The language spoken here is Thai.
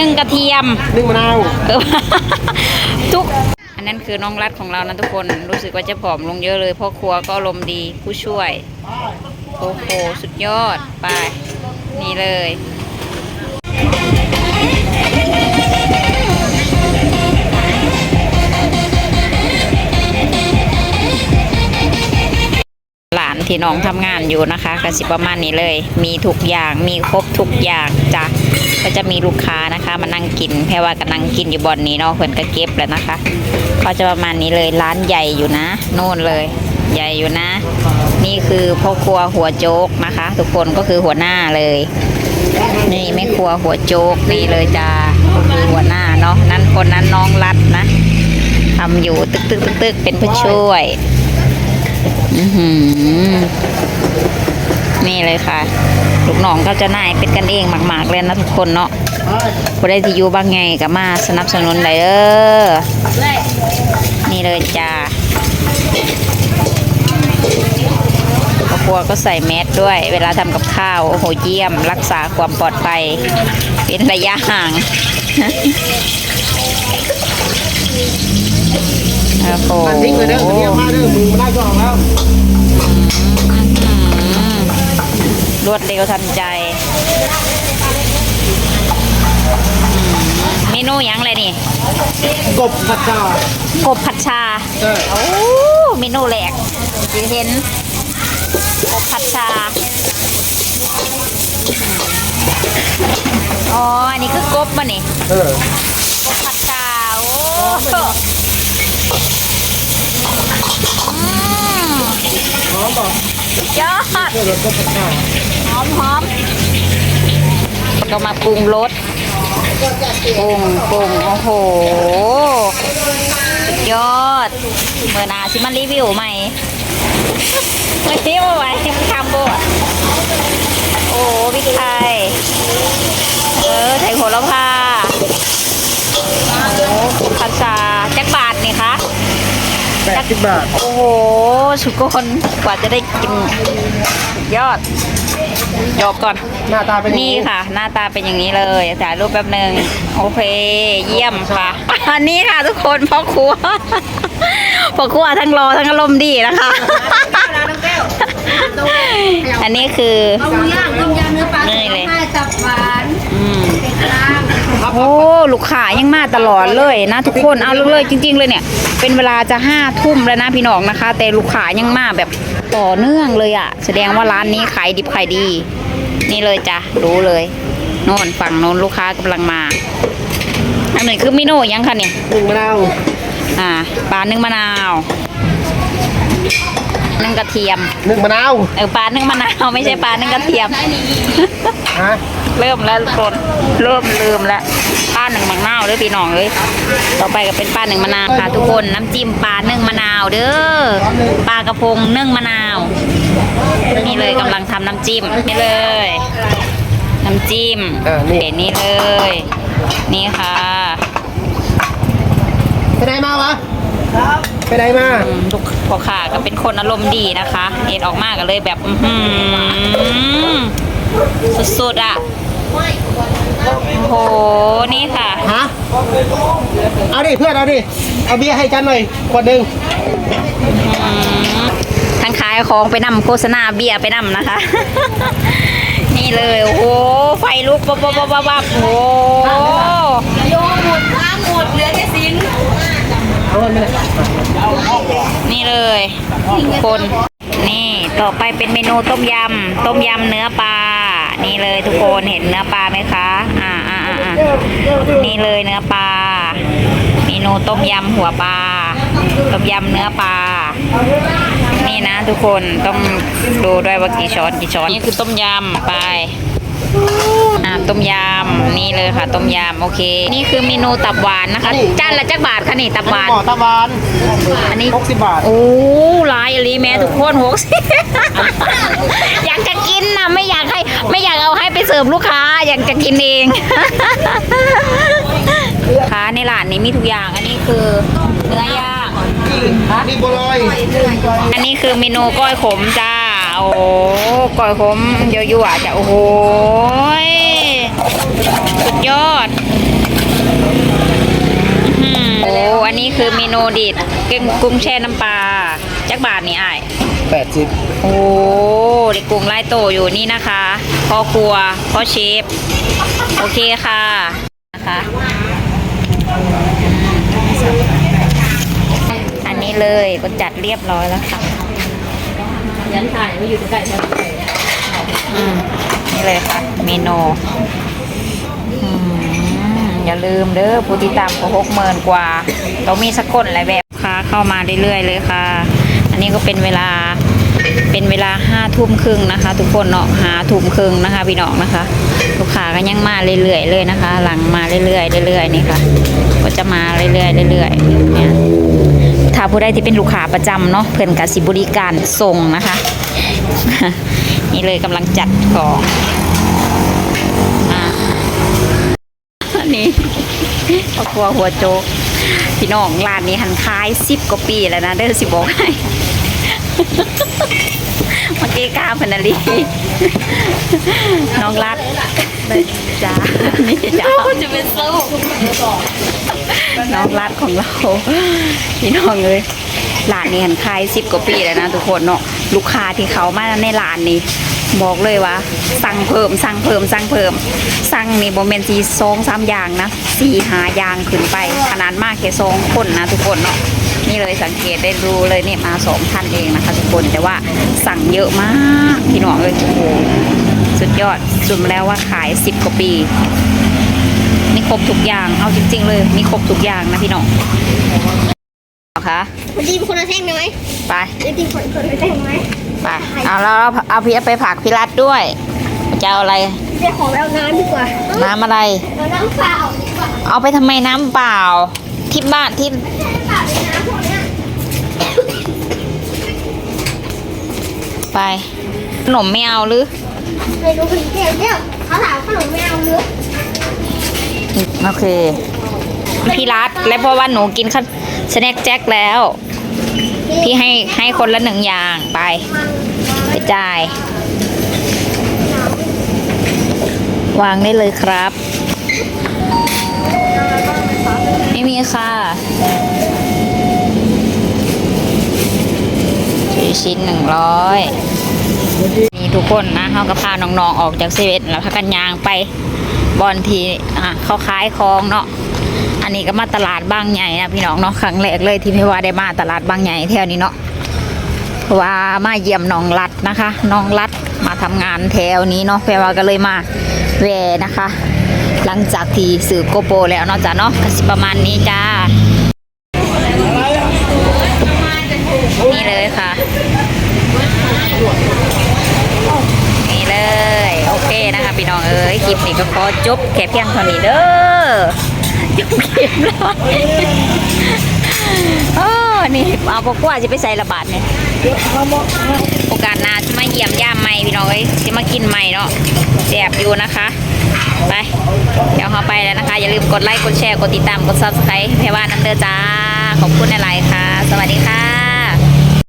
นึ่งกระเทียม นึ่งมะนาวเออทุก อันนั้นคือน้องรัดของเรานะทุกคน รู้สึกว่าจะผอมลงเยอะเลยพ่อครัวก็อารมณ์ดีผู้ช่วย โอ้โห สุดยอด ไป นี่เลยหลานที่น้องทำงานอยู่นะคะก็สิประมาณนี้เลย มีทุกอย่างมีครบทุกอย่างจ้ะ ก็จะมีลูกค้านะคะมานั่งกินแพรว่าก็นั่งกินอยู่บอนนี้เนาะเพื่อนก็เก็บแล้วนะคะ ก็จะประมาณนี้เลยร้านใหญ่อยู่นะโน่นเลย ใหญ่อยู่นะ นี่คือพ่อครัวหัวโจ๊กนะคะ ทุกคนก็คือหัวหน้าเลย นี่แม่ครัวหัวโจ๊กนี่เลยจ้าก็คือหัวหน้าเนาะนั่นคนนั้นน้องรัดนะทำอยู่ตึกตึกตึกตึกเป็นผู้ช่วย อือหือ นี่เลยค่ะ ลูกน้องก็จะนายเป็นกันเองมาก ๆ เลยนะทุกคนเนาะผู้ได้ที่อยู่บางไงก็มาสนับสนุนเลยเด้อนี่เลยจ้าครอบครัวก็ใส่แมสด้วย เวลาทำกับข้าวโอ้โหเยี่ยม รักษาความปลอดภัยเป็นระยะห่างโอ้โหมันทิ้งไปเด้อกระเทียมมาเด้อมือมาได้ก็ออกแล้ว รวดเร็วทันใจอืมเมนูหยังเลยนี่ กบผัดชากบผัดชา ใช่โอ้เมนูแรกจะเห็นกบผัดชา อ๋อ อันนี้คือกบมานี่เออกบผัดชา โอ้อืมหอมป่ะยอดเออกบผัดชา หอมหอมก็มาปรุงรสปรุงปรุงโอ้โหสุดยอดเมื่อหนาชิมันรีวิวใหม่เมื่อนี้มาไว้มันทำบดโอ้พริกไทยเออไทยโหระพาโอ้ภาษาจักบาทนี่คะแปดสิบบาท โอ้โห สุกคน กว่าจะได้กินสุดยอด จบก่อน หน้าตาเป็นอย่างนี่ค่ะ หน้าตาเป็นอย่างนี้เลยถ่ายรูปแป๊บหนึ่งโอเค เยี่ยมค่ะอันนี้ค่ะทุกคนพ่อครัวพ่อครัวทั้งรอทั้งอารมณ์ดีนะคะ อันนี้คือเอาหมูย่างต้มยำเนื้อปลานี่เลยให้ตับหวาน อืม เป็ดกลาง โอ้ลูกค้ายังมาตลอดเลยนะทุกคนเอาเลยจริง ๆ เลยเนี่ย เป็นเวลาจะห้าทุ่มแล้วนะพี่น้องนะคะ แต่ลูกค้ายังมาแบบต่อเนื่องเลยอะ่ะ แสดงว่าร้านนี้ขายดิบขายดี นี่เลยจ้ะรู้เลยโน่นฝั่งโน้นลูกค้ากำลังมาอันนี้คือเมิโน่ยังคะเนี่ยหนึ่งมะนาวอ่าปลานึ่งมะนาวนึ่งกระเทียมหนึ่งมะนาวเออปลานึ่งมะนาวไม่ใช่ปลานึ่งกระเทียมฮะเริ่มแล้วทุกคนเริ่มลืมแล้วป้า หนึ่งมะนาวเด้อพี่น้องเลยต่อไปก็เป็นป้าหนึ่งมะนาวค่ะทุกคนน้ำจิ้มปลานึ่งมะนาวเด้อปลากระพงนึ่งมะนาวนี่เลยกำลังทำน้ำจิ้มนี่เลย น้ำจิ้มอ่านี่เห็นนี่เลย นี่ค่ะไปไหนมาวะไปไหนมาอืมลูกพ่อค้าก็เป็นคนอารมณ์ดีนะคะเห็นออกมาก็เลยแบบอื้อหือสุดๆอะโอ้โหนี่ค่ะฮะ เอาดิเพื่อนเอาดิเอาเบียร์ให้กันหน่อยขวดหนึ่งทั้งขายของไปนำโฆษณาเบียร์ไปนำนะคะ นี่เลยโอ้โหไฟลุกวับวับวับวับวับโอ้โหโยหมดล้างหมดเหลือแค่สินเอามันไปเลยนี่เลยทุกคนนี่ต่อไปเป็นเมนูต้มยำต้มยำเนื้อปลานี่เลยทุกคนเห็นเนื้อปลาไหมคะ อ่าอ่าอ่าอ่านี่เลยเนื้อปลาเม นูต้มยำหัวปลาต้มยำเนื้อปลานี่นะทุกคนต้องดูด้วยว่ากี่ช้อนกี่ช้อนนี่คือต้มยำไปอ่าต้มยำนี่เลยค่ะ ต้มยำโอเค นี่คือเมนูตับหวานนะคะจานละจักบาทค่ะนี่ตับหวานหมอตะวันอันนี้หกสิบบาทโอ้ลายอลีแม่ทุกคนหกสิอยากจะกินนะไม่อยากให้ไม่อยากเอาให้ไปเสิร์ฟลูกค้า อยากจะกินเอง ค้าในร้านนี้มีทุกอย่าง อันนี้คือเนื้อย่างนี่บัวลอยอันนี้คือเมนูก้อยขมจ้า โอ้ก้อยขมยั่วๆจ้ะโอ้โหยสุดยอดอันนี้คือเมนูดิดเก่งกุ้งแช่น้ำปลาจักบาทนี่อ้ายแปดสิบโอ้เด็กกุ้งไล่โตอยู่นี่นะคะพ่อครัวพ่อเชฟ โอเคค่ะนะคะอันนี้ เลยก็จัดเรียบร้อยแล้วค่ะยันถ่ายไม่อยู่ใกล้ๆอืมนี่เลยค่ะ เมนูอืมอย่าลืมเด้อผู้ติดตามก็หกหมื่นกว่าต้องมีสักคนหลายแบบค่ะเข้ามาเรื่อยๆเลยค่ะ อันนี้ก็เป็นเวลาเป็นเวลาห้าทุ่มครึ่งนะคะ ทุกคนเนาะหาทุ่มครึ่งนะคะพี่น้องนะคะ ลูกค้าก็ยังมาเรื่อยๆเลยนะคะ หลังมาเรื่อยๆเรื่อยๆนี่ค่ะ ก็จะมาเรื่อยๆเรื่อยๆเนี่ย ถ้าผู้ใดที่เป็นลูกค้าประจำเนาะเพื่อนกับสิบริการส่งนะคะ นี่เลยกำลังจัดของอันนี้ครอบครัวหัวโจกพี่น้องร้านนี้หันคายสิบกว่าปีแล้วนะเด้อสิบอกให้ เมื่อกี้ก้าวพนาลีน้องรัดจ้านี่จ้าจะเป็นโซ่น้องรัดของเราพี่น้องเลยร้านนี้หันขายสิบกว่าปีแล้วนะทุกคนเนาะลูกค้าที่เขามาในร้านนี้บอกเลยว่า สั่งเพิ่ม สั่งเพิ่ม สั่งเพิ่ม สั่งนี่โมเมนต์สีสองสามอย่างนะสี่หาอย่างขึ้นไปขนาดมากแค่สองคนนะทุกคนเนาะ นี่เลยสังเกตได้ดูเลยเนี่ยมาสองท่านเองนะคะทุกคนแต่ว่าสั่งเยอะมากพี่น้องเลยโอ้โหสุดยอดสุดแล้วว่าขายสิบกว่าปีมีครบทุกอย่างเอาจริง ๆ เลยมีครบทุกอย่างนะพี่น้องเอาคะมันจีบคนละแท่งได้ไหมไปจะจีบคนคนละแท่งไหมไปเอาแล้วเราเอาพี่ไปผักพี่รัดด้วยจะเอาอะไรเดี๋ยวขอไปเอาน้ำดีกว่า น้ำอะไร เอาน้ำเปล่าดีกว่าเอาไปทำไมน้ำเปล่า ที่บ้านที่ น้ำเปล่าในน้ำพวกเนี้ย ไป ขนมไม่เอาหรือเมนูคนเดียวเนี่ยเขาถามขนมไม่เอาหรือโอเค พี่รัดและเพราะว่าหนูกินข้าวสแน็คแจ็คแล้ว พี่ให้ให้คนละหนึ่งอย่างไป ไปจ่าย วางได้เลยครับ ไม่มีค่ะ ชิ้นหนึ่งร้อยนี่ทุกคนนะเขาก็พาน้องๆออกจากเซเว่นแล้วพากันยางไปบอลทีอะเขาขายของเนาะอันนี้ก็มาตลาดบางใหญ่นะพี่น้องเนาะครั้งแรกเลยที่พี่ว่าได้มาตลาดบางใหญ่แถวนี้เนาะเพราะว่ามาเยี่ยมน้องรัดนะคะน้องรัดมาทำงานแถวนี้เนาะแพรว่าก็เลยมาแวะนะคะ หลังจากที่สื่อโกโปแล้วเนาะจ้ะเนาะก็สิประมาณนี้จ้า นี่เลยค่ะ นี่เลย โอเค นะคะพี่น้องเอ้ยคลิปนี้ก็ขอจบแค่เพียงเท่านี้เด้อจบคลิปแล้วโอ้นี่เอาพวกว่าจะไปใส่ระบาดเนี่ยโอกาสหน้าจะมาเยี่ยมย่ามใหม่พี่น้องเอ้ยจะมากินใหม่เนาะแสบอยู่นะคะไปเดี๋ยวเราไปแล้วนะคะ อย่าลืมกดไลค์กดแชร์กดติดตามกด subscribe ให้ว่าน้ำเด้อจ้าขอบคุณหลายๆค่ะ สวัสดีค่ะ